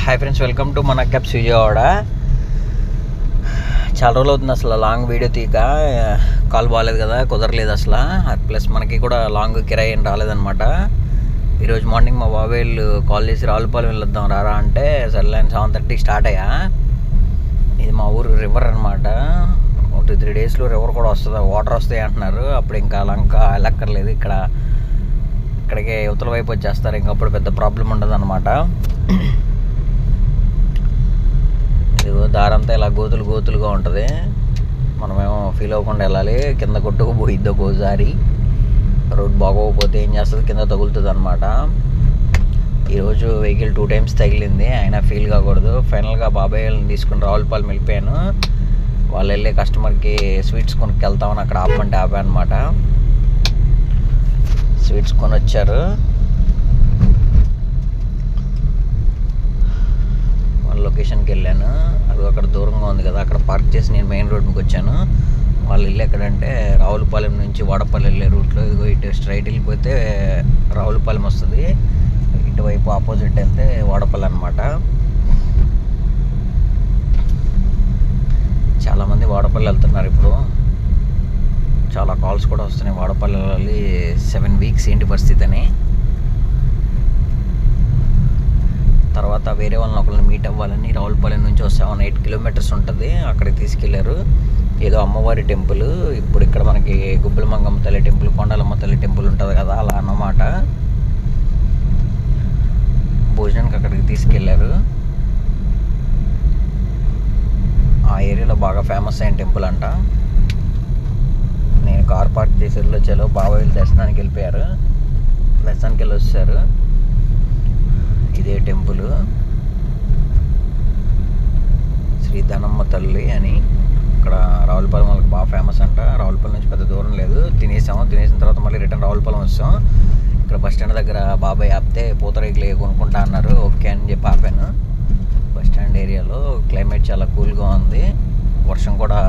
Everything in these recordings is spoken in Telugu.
హాయ్ ఫ్రెండ్స్ వెల్కమ్ టు మన క్యాప్స్ విజయవాడ చాలా రోజులు అవుతుంది అసలు లాంగ్ వీడియో తీక కాల్ బాగాలేదు కదా కుదరలేదు అసలు ప్లస్ మనకి కూడా లాంగ్ కిరాయి ఏం రాలేదనమాట ఈరోజు మార్నింగ్ మా బాబాయ్ వాళ్ళు కాల్ చేసి రావులపాలెం వెళ్ళొద్దాం రారా అంటే సర్లే సెవెన్ థర్టీకి స్టార్ట్ అయ్యా ఇది మా ఊరు రివర్ అనమాట ఒక టూ త్రీ డేస్లో రివర్ కూడా వస్తుంది వాటర్ వస్తాయి అంటున్నారు అప్పుడు ఇంకా లంక వెళ్ళక్కర్లేదు ఇక్కడ ఇక్కడికి యువతల వైపు వచ్చేస్తారు ఇంకప్పుడు పెద్ద ప్రాబ్లం ఉండదు అనమాట దారంతా ఇలా గోతులు గోతులుగా ఉంటుంది. మనమేమో ఫీల్ అవ్వకుండా వెళ్ళాలి. కింద కొట్టుకు పోయిద్ది ఒక్కోసారి. రోడ్ బాగోకపోతే ఏం చేస్తుంది? కింద తగులుతుంది అనమాట ఈరోజు వెహికల్ టూ టైమ్స్ తగిలింది. అయినా ఫీల్ కాకూడదు. ఫైనల్గా బాబాయ్ వాళ్ళని తీసుకుని రావులపాలెం వెళ్ళిపోయాను. వాళ్ళు వెళ్ళే కస్టమర్కి స్వీట్స్ కొనుక్కి వెళ్తామని అక్కడ ఆపమంటే ఆపా అనమాట స్వీట్స్ కొని వచ్చారు లొకేషన్కి వెళ్ళాను. అది అక్కడ దూరంగా ఉంది కదా అక్కడ పార్క్ చేసి నేను మెయిన్ రోడ్కి వచ్చాను. వాళ్ళు ఇల్లు ఎక్కడంటే రావులపాలెం నుంచి వాడపల్లి వెళ్ళే రూట్లో ఇదిగో ఇటు స్ట్రైట్ వెళ్ళిపోతే రావులపాలెం వస్తుంది. ఇటువైపు ఆపోజిట్ వెళ్తే వాడపల్లి అనమాట చాలామంది వాడపల్లి వెళ్తున్నారు ఇప్పుడు. చాలా కాల్స్ కూడా వస్తున్నాయి. వాడపల్లి వెళ్ళాలి. సెవెన్ వీక్స్ ఏంటి పరిస్థితి అని. తర్వాత వేరే వాళ్ళని ఒకళ్ళని మీట్ అవ్వాలని రావులపాలెం నుంచి ఒక సెవెన్ ఎయిట్ కిలోమీటర్స్ ఉంటుంది. అక్కడికి తీసుకెళ్ళారు. ఏదో అమ్మవారి టెంపుల్. ఇప్పుడు ఇక్కడ మనకి గుబ్బలమంగమ్మ తల్లి టెంపుల్ కొండలమ్మ తల్లి టెంపుల్ ఉంటుంది కదా అలా అన్నమాట. భోజనానికి అక్కడికి తీసుకెళ్ళారు. ఆ ఏరియాలో బాగా ఫేమస్ అయిన టెంపుల్ అంట. నేను కార్ పార్క్ చేసి వెళ్ళొచ్చాలో బాబాయ్ దర్శనానికి వెళ్ళిపోయారు. దర్శనానికి వెళ్ళి వచ్చారు ఇదే టెంపుల్. శ్రీ ధనమ్మ తల్లి అని ఇక్కడ రావులపాలెం వాళ్ళకి బాగా ఫేమస్ అంట. రావులపాలెం నుంచి పెద్ద దూరం లేదు. తినేసాము. తినేసిన తర్వాత మళ్ళీ రిటర్న్ రావులపాలెం వచ్చాం. ఇక్కడ బస్ స్టాండ్ దగ్గర బాబాయ్ ఆపితే పూతరేకులు కొనుక్కుంటా అన్నారు. ఓకే అని చెప్పి ఆపాను. బస్ స్టాండ్ ఏరియాలో క్లైమేట్ చాలా కూల్గా ఉంది. వర్షం కూడా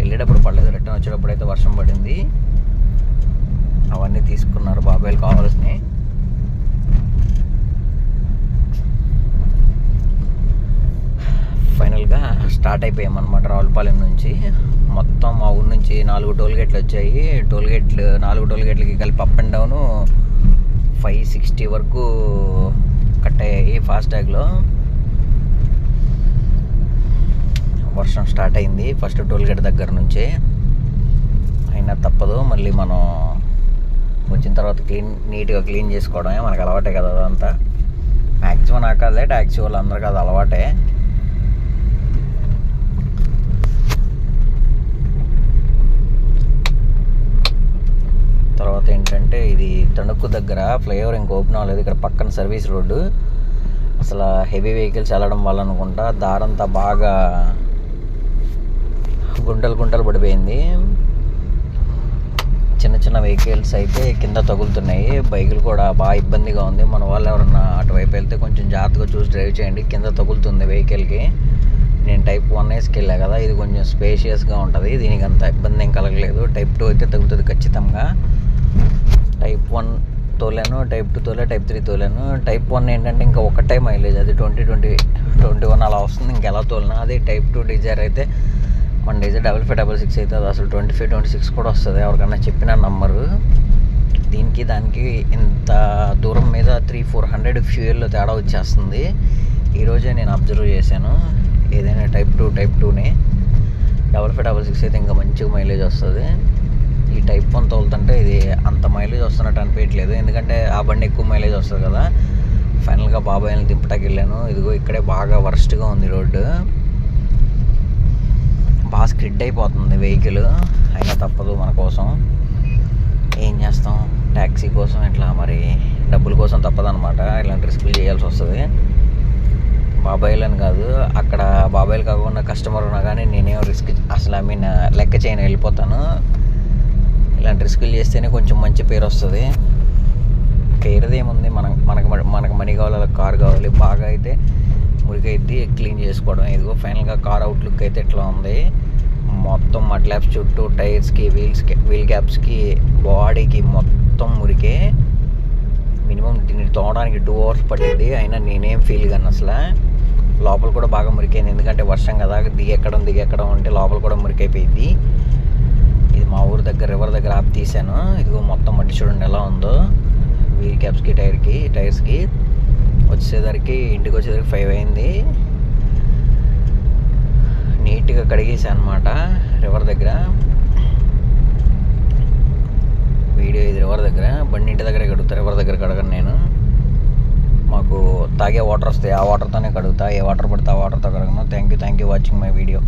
వెళ్ళేటప్పుడు పడలేదు. రిటర్న్ వచ్చేటప్పుడు అయితే వర్షం పడింది. అవన్నీ తీసుకున్నారు బాబాయ్లు కావాల్సినవి ఫైనల్గా స్టార్ట్ అయిపోయామన్నమాట రావులపాలెం నుంచి. మొత్తం మా ఊరు నుంచి నాలుగు టోల్ గేట్లు వచ్చాయి. టోల్ గేట్లు నాలుగు టోల్ గేట్లకి కలిపి up and down five sixty వరకు కట్ అయ్యాయి ఫాస్టాగ్లో వర్షం స్టార్ట్ అయింది ఫస్ట్ టోల్ గేట్ దగ్గర నుంచి. అయినా తప్పదు మళ్ళీ మనం వచ్చిన తర్వాత క్లీన్ నీట్గా క్లీన్ చేసుకోవడమే మనకు అలవాటే కదా అదంతా. మ్యాక్సిమం నాకు అదే ట్యాక్సీ వాళ్ళు అందరికీ అది అలవాటే తర్వాత ఏంటంటే ఇది తణుకు దగ్గర ఫ్లైఓవర్ ఇంకా ఓపెన్ అవ్వలేదు. ఇక్కడ పక్కన సర్వీస్ రోడ్డు. అసలు హెవీ వెహికల్స్ వెళ్ళడం వల్ల అనుకుంటా దారంతా బాగా గుంటలు గుంటలు పడిపోయింది. చిన్న చిన్న వెహికల్స్ అయితే కింద తగులుతున్నాయి. బైకులు కూడా బాగా ఇబ్బందిగా ఉంది. మన వాళ్ళు ఎవరన్నా అటువైపు వెళ్తే కొంచెం జాగ్రత్తగా చూసి డ్రైవ్ చేయండి. కింద తగులుతుంది వెహికల్కి. నేను టైప్ వన్ వేస్కి వెళ్ళా కదా ఇది కొంచెం స్పేషియస్గా ఉంటుంది. దీనికి అంత ఇబ్బంది ఏం కలగలేదు. టైప్ టూ అయితే తగులుతుంది ఖచ్చితంగా. టైప్ వన్ తోలాను టైప్ టూ తోలే టైప్ త్రీ తోలాను. టైప్ వన్ ఏంటంటే ఇంకా ఒకటే మైలేజ్ అది ట్వంటీ ట్వంటీ ట్వంటీ వన్ అలా వస్తుంది. ఇంకెలా తోలినా అదే టైప్ టూ డిజైర్ అయితే మన Dzire double five double six అయితే అది అసలు ట్వంటీ ఫైవ్ ట్వంటీ సిక్స్ కూడా వస్తుంది. ఎవరికన్నా చెప్పిన నంబరు దీనికి దానికి ఇంత దూరం మీద త్రీ ఫోర్ హండ్రెడ్ ఫ్యూయల్లో తేడా వచ్చేస్తుంది. ఈరోజే నేను అబ్జర్వ్ చేశాను. ఏదైనా టైప్ టూ టైప్ టూని. డబల్ ఫైవ్ డబల్ సిక్స్ అయితే ఇంకా మంచిగా మైలేజ్ వస్తుంది. ఈ టైప్ వన్ తోలుతుంటే ఇది అంత మైలేజ్ వస్తున్నట్టు అనిపించట్లేదు ఎందుకంటే ఆ బండి ఎక్కువ మైలేజ్ వస్తుంది కదా. ఫైనల్గా బాబాయ్ని దింపటాకి వెళ్ళాను. ఇదిగో ఇక్కడే బాగా వర్స్ట్గా ఉంది రోడ్డు. బాగా స్క్రిడ్ అయిపోతుంది వెహికల్ అయినా తప్పదు మన కోసం. ఏం చేస్తాం? ట్యాక్సీ కోసం ఇట్లా మరి డబ్బుల కోసం తప్పదనమాట ఇలాంటి రిస్కులు చేయాల్సి వస్తుంది. బాబాయ్లని కాదు అక్కడ బాబాయ్లు కాకుండా కస్టమర్ ఉన్నా కానీ నేనేం రిస్క్ అసలు ఐ మీన్ లెక్క చేయను. వెళ్ళిపోతాను. ఇలాంటి రిస్కులు చేస్తేనే కొంచెం మంచి పేరు వస్తుంది. పేరుది ఏముంది? మనం మనకు మనకు మనీ కావాలి కార్ కావాలి. బాగా అయితే మురికైతే క్లీన్ చేసుకోవడం. ఇదిగో ఫైనల్గా కార్ అవుట్లుక్ అయితే ఎట్లా ఉంది? మొత్తం మడ్ ల్యాబ్స్ చుట్టూ టైర్స్కి వీల్స్కి వీల్ క్యాప్స్కి బాడీకి మొత్తం మురికే మినిమం దీన్ని తోవడానికి టూ అవర్స్ పట్టింది. అయినా నేనేం ఫీల్ కాను అసలు. లోపల కూడా బాగా మురికైంది. ఎందుకంటే వర్షం కదా దిగెక్కడం దిగెక్కడం అంటే లోపల కూడా మురికైపోయింది. ఇది మా ఊరి దగ్గర రివర్ దగ్గర ఆపి తీసాను ఇదిగో మొత్తం మట్టి చూడండి ఎలా ఉందో. వీల్ క్యాప్స్కి టైర్కి టైర్స్కి వచ్చేసరికి ఇంటికి వచ్చేసరికి ఫైవ్ అయింది. నీట్గా కడిగేసాను అనమాట రివర్ దగ్గర. వీడియో ఇది రివర్ దగ్గర. బండి ఇంటి దగ్గర కడుగుతా రివర్ దగ్గర కడగను నేను. మాకు తాగే వాటర్ వస్తాయి ఆ వాటర్తోనే కడుగుతా. ఏ వాటర్ పడితే ఆ వాటర్తో కడగను. Thank you thank you watching my video